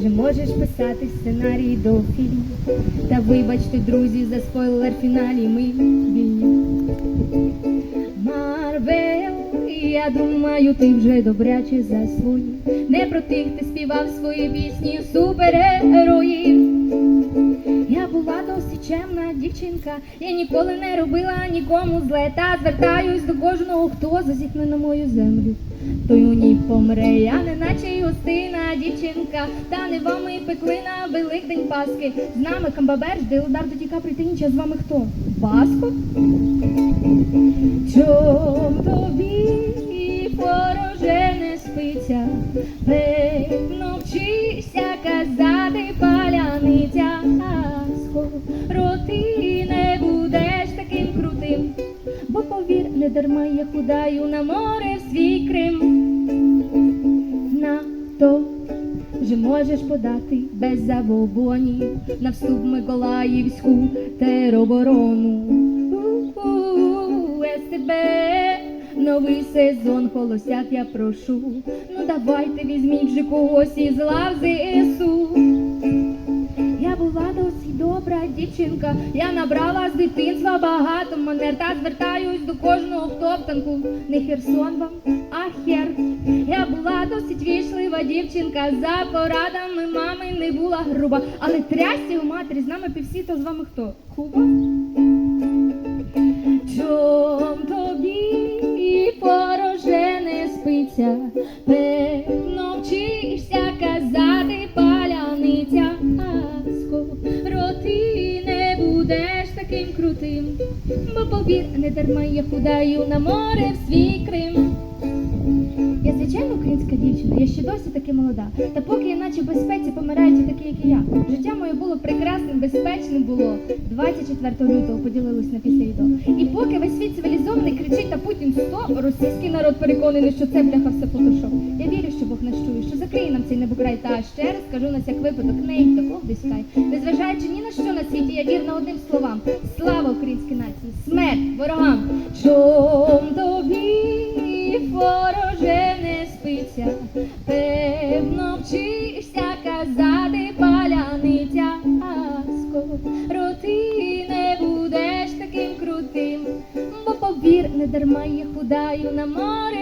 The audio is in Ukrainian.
вже можеш писати сценарій до фільму. Та вибачте, друзі, за спойлер фіналі ми вільні. Марвел, я думаю, ти вже добряче засвоїв. Не про тих ти співав свої пісні супергероїв. Дівчинка, я ніколи не робила нікому зле, та звертаюсь до кожного, хто зазіхне на мою землю. Той у ній помре, я не наче гостина дівчинка, та не вами пекли на Великдень Паски. З нами Камбаберж, Деодар до Капрі, та інші, а з вами хто? Баско? Чом тобі вороже не спиться, не дарма я худаю на море в свій Крим. На то вже можеш подати без забобонів на вступ Миколаївську тероборону. СТБ, новий сезон, холостяк я прошу. Ну давайте візьміть же когось із лав добра дівчинка, я набрала з дитинства багато манер та звертаюсь до кожного, хто в танку. Не Херсон вам, а хер. Я була досить вічлива дівчинка, за порадами мами не була груба, але трясті у матері з нами півсвіту, з вами хто? Куба? Чом тобі пороже не спиться, бо не дарма я худаю на море в свій Крим. Я звичайно українська дівчина, я ще досі таки молода. Та поки я наче в безпеці помирають такі, як і я. Життя моє було прекрасним, безпечним було. 24 лютого поділилось на після і. І поки весь світ цивілізований кричить та Путін 100, російський народ переконаний, що це бляха все фотошоп. Я вірю, що нам цей небокрай. Та ще раз кажу на всяк випадок, ней та колдиськай. Незважаючи ні на що на світі, я вірна одним словам. Слава українській нації! Смерть ворогам! Чом тобі вороже не спиться, певно вчишся казати паляниця, а скоро ти не будеш таким крутим, бо повір, не дарма я худаю на море.